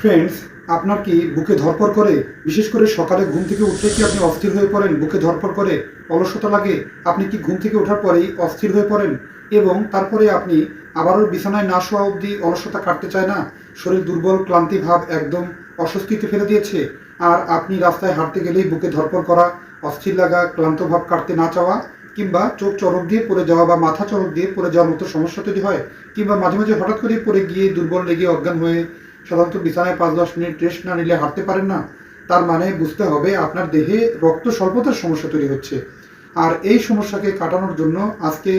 Friends আপনার কি বুকে ধরপড় করে, বিশেষ করে সকালে ঘুম থেকে উঠলে কি আপনি অস্থির হয়ে পড়েন, বুকে ধরপড় করে অলসতা লাগে? আপনি কি ঘুম থেকে ওঠার পরেই অস্থির হয়ে পড়েন? এবং তারপরে আপনি আবারও বিছানায় না শোয়া অবধি অলসতা কাটতে চায় না? শরীর দুর্বল, ক্লান্তি ভাব একদম অস্বস্তিতে ফেলে দিয়েছে। আর আপনি রাস্তায় হাঁটতে গেলেই বুকে ধরপড় করা, অস্থির লাগা, ক্লান্ত ভাব কাটতে না চাওয়া, কিংবা চোখ চরক দিয়ে পড়ে যাওয়া বা মাথা চরক দিয়ে পড়ে যাওয়ার মতো সমস্যা তৈরি হয়, কিংবা মাঝে মাঝে হঠাৎ করে পড়ে গিয়ে দুর্বল লেগে অজ্ঞান হয়ে সাধারণত বিছানায় পাঁচ দশ মিনিট রেস্ট না নিলে হাঁটতে পারেন না। তার মানে বুঝতে হবে আপনার দেহে রক্ত স্বল্পতার সমস্যা তৈরি হচ্ছে। আর এই সমস্যাকে কাটানোর জন্য আজকে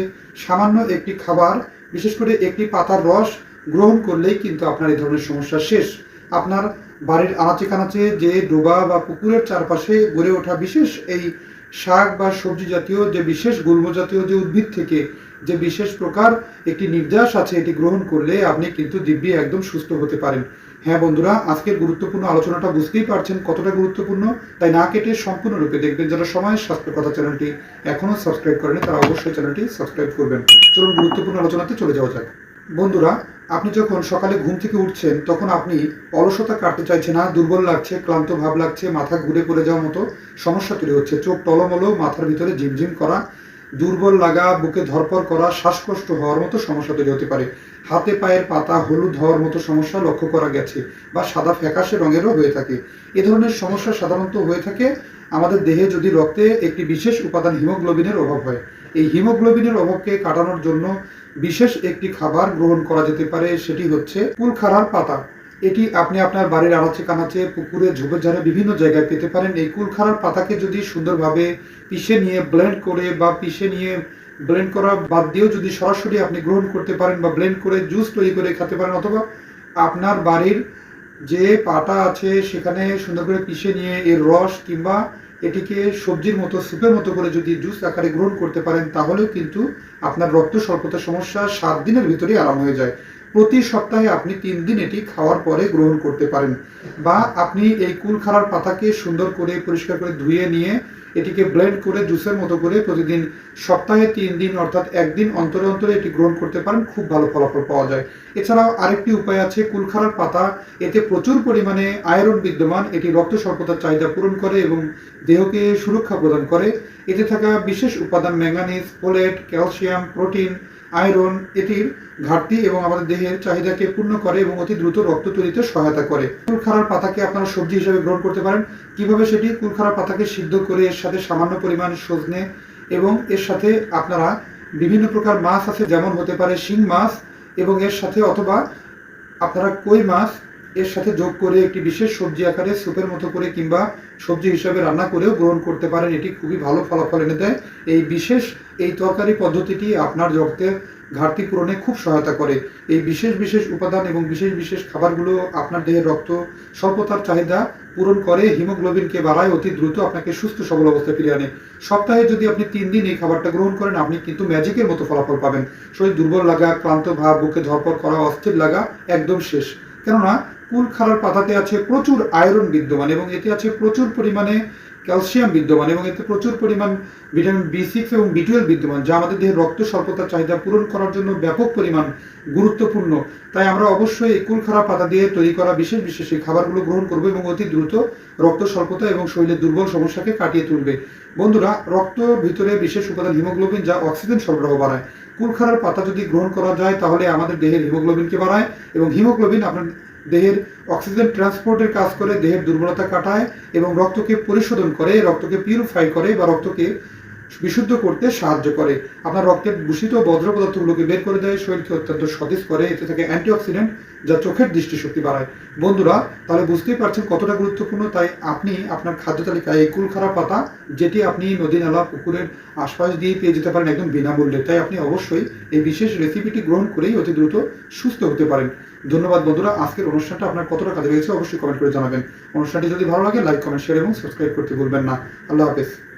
সামান্য একটি খাবার, বিশেষ করে একটি পাতার রস গ্রহণ করলেই কিন্তু আপনার এই ধরনের সমস্যা শেষ। আপনার বাড়ির আনাচে কানাচে যে ডোবা বা পুকুরের চারপাশে গড়ে ওঠা বিশেষ এই শাক বা সবজি জাতীয়, যে বিশেষ গুল্ম জাতীয় যে উদ্ভিদ থেকে যে বিশেষ প্রকার একটি নির্যাস আছে, এটি গ্রহণ করলে আপনি কিন্তু দিব্যি একদম সুস্থ হতে পারেন। হ্যাঁ বন্ধুরা, আজকের গুরুত্বপূর্ণ আলোচনাটা বুঝতেই পারছেন কতটা গুরুত্বপূর্ণ। তাই না কেটে সম্পূর্ণরূপে দেখবেন যারা সময়ের স্বাস্থ্য কথা চ্যানেলটি এখনও সাবস্ক্রাইব করেনি তারা অবশ্যই চ্যানেলটি সাবস্ক্রাইব করবেন। চলুন গুরুত্বপূর্ণ আলোচনাতে চলে যাওয়া যাক। বন্ধুরা, আপনি যখন সকালে ঘুম থেকে উঠছেন, তখন আপনি অলসতা কাটতে চাইছে না, দুর্বল লাগছে, ক্লান্ত ভাব লাগছে, মাথা ঘুরে পড়ে যাওয়ার মতো সমস্যা তৈরি হচ্ছে। চোখ টলমলো, মাথার ভিতরে ঝিমঝিম করা দুর্বল লাগা, বুকে ধরপর করা, শ্বাসকষ্ট হওয়ার মতো সমস্যা তৈরি হতে পারে। হাতে পায়ের পাতা হলুদ হওয়ার মতো সমস্যা লক্ষ্য করা গেছে বা সাদা ফ্যাকাশে রঙেরও হয়ে থাকে। এ ধরনের সমস্যা সাধারণত হয়ে থাকে আমাদের দেহে যদি রক্তে একটি বিশেষ উপাদান হিমোগ্লোবিনের অভাব হয়। এই হিমোগ্লোবিনের অভাবকে কাটানোর জন্য বিশেষ একটি খাবার গ্রহণ করা যেতে পারে, সেটি হচ্ছে কুলখাড়ার পাতা। এটি আপনি আপনার বাড়ির আনাচে কানাচে পুকুরে ঝোপে ঝাড়ে বিভিন্ন জায়গায় পেতে পারেন। এই কুলখাড়ার পাতাকে যদি সুন্দরভাবে পিষে নিয়ে ব্লেন্ড করে বা পিষে নিয়ে ব্লেন্ড করা বাদ দিয়েও যদি সরাসরি আপনি গ্রহণ করতে পারেন বা ব্লেন্ড করে জুস তৈরি করে খেতে পারেন, অথবা আপনার বাড়ির যে পাটা আছে সেখানে সুন্দর করে পিষে নিয়ে এর রস কিংবা এটিকে সবজির মতো, স্যুপের মতো করে যদি জুস আকারে গ্রহণ করতে পারেন, তাহলেও কিন্তু আপনার রক্ত স্বল্পতার সমস্যা সাত দিনের ভিতরেই আরাম হয়ে যায়। প্রতি সপ্তাহে আপনি তিন দিন এটি খাওয়ার পরে গ্রহণ করতে পারেন বা আপনি এই কুলখাড়ার পাতাকে সুন্দর করে, পরিষ্কার করে ধুয়ে নিয়ে এটিকে ব্লেন্ড করে, জুসের মতো করে প্রতিদিন সপ্তাহে তিন দিন অর্থাৎ একদিন অন্তরে অন্তরে এটি গ্রহণ করতে পারেন, খুব ভালো ফলাফল পাওয়া যায়। এছাড়াও আরেকটি উপায় আছে কুলখাড়ার পাতা, এতে প্রচুর পরিমাণে আয়রন বিদ্যমান, এটি রক্ত স্বল্পতার চাহিদা পূরণ করে এবং দেহকে সুরক্ষা প্রদান করে। এতে থাকা বিশেষ উপাদান manganese folate, calcium, protein iron এটির ঘাটতি এবং আমাদের দেহের চাহিদাকে পূর্ণ করে এবং অতি দ্রুত রক্ত তৈরিতে সহায়তা করে। কুলখাড়ার পাতাকে আপনারা সবজি হিসেবে গ্রহণ করতে পারেন। কীভাবে সেটি? কুলখাড়ার পাতাকে সিদ্ধ করে এর সাথে সামান্য পরিমাণ সজনে এবং এর সাথে আপনারা বিভিন্ন প্রকার মাছ আছে, যেমন হতে পারে শিং মাছ এবং এর সাথে অথবা আপনারা কই মাছ এর সাথে যোগ করে একটি বিশেষ সবজি আকারে স্যুপের মতো করে কিংবা সবজি হিসাবে রান্না করেও গ্রহণ করতে পারেন। এটি খুবই ভালো ফলাফল এনে দেয়। এই বিশেষ, এই তরকারি পদ্ধতিটি আপনার রক্তের ঘাটতি পূরণে খুব সহায়তা করে। এই বিশেষ বিশেষ উপাদান এবং বিশেষ বিশেষ খাবারগুলো আপনার দেহের রক্ত স্বল্পতার চাহিদা পূরণ করে হিমোগ্লোবিনকে বাড়ায় অতি দ্রুত আপনাকে সুস্থ, সবল অবস্থায় ফিরিয়ে আনে। সপ্তাহে যদি আপনি তিন দিন এই খাবারটা গ্রহণ করেন, আপনি কিন্তু ম্যাজিকের মতো ফলাফল পাবেন। শরীর দুর্বল লাগা, ক্লান্ত ভাব, বুকে ধরপড় করা, অস্থির লাগা একদম শেষ। কেননা কুল খাড়ার পাতাতে আছে প্রচুর আয়রন বিদ্যমান এবং এতে আছে প্রচুর পরিমাণে ক্যালসিয়াম বিদ্যমান এবং এতে প্রচুর পরিমাণ ভিটামিন বি সিক্স এবং বি টুয়েলভ বিদ্যমান, যা আমাদের দেহের রক্ত স্বল্পতার চাহিদা পূরণ করার জন্য ব্যাপক পরিমাণ গুরুত্বপূর্ণ। তাই আমরা অবশ্যই এই কুলখাড়া পাতা দিয়ে তৈরি করা বিশেষ বিশেষ এই খাবারগুলো গ্রহণ করব এবং অতি দ্রুত রক্ত স্বল্পতা এবং শরীরের দুর্বল সমস্যাকে কাটিয়ে তুলবে। বন্ধুরা, রক্ত ভিতরে বিশেষ উপাদান হিমোগ্লোবিন যা অক্সিজেন সরবরাহ বাড়ায়। কুলখাড়ার পাতা যদি গ্রহণ করা যায়, তাহলে আমাদের দেহের হিমোগ্লোবিনকে বাড়ায় এবং হিমোগ্লোবিন আপনার দেহের অক্সিজেন ট্রান্সপোর্টের কাজ করে, দেহের দুর্বলতা কাটায় এবং রক্তকে পরিশোধন করে, রক্তকে পিউরিফাই করে বা রক্তকে বিশুদ্ধ করতে সাহায্য করে। আপনার রক্তের দূষিত বজ্র পদার্থগুলোকে বের করে দেয়, শরীরকে অত্যন্ত সতেজ করে, এতে থাকে অ্যান্টিঅক্সিডেন্ট যা চোখের দৃষ্টিশক্তি বাড়ায়। বন্ধুরা, তাহলে বুঝতেই পারছেন কতটা গুরুত্বপূর্ণ, তাই আপনি আপনার খাদ্য তালিকায় এই কুলখাড়া পাতা, যেটি আপনি নদী নালা পুকুরের আশপাশ দিয়ে পেয়ে যেতে পারেন একদম বিনামূল্যে। তাই আপনি অবশ্যই এই বিশেষ রেসিপিটি গ্রহণ করেই অতি দ্রুত সুস্থ হতে পারেন। ধন্যবাদ বন্ধুরা, আজকের অনুষ্ঠানটা আপনার কতটা কাজে লেগেছে অবশ্যই কমেন্ট করে জানাবেন। অনুষ্ঠানটি যদি ভালো লাগে, লাইক, কমেন্ট, শেয়ার এবং সাবস্ক্রাইব করতে ভুলবেন না। আল্লাহ হাফেজ।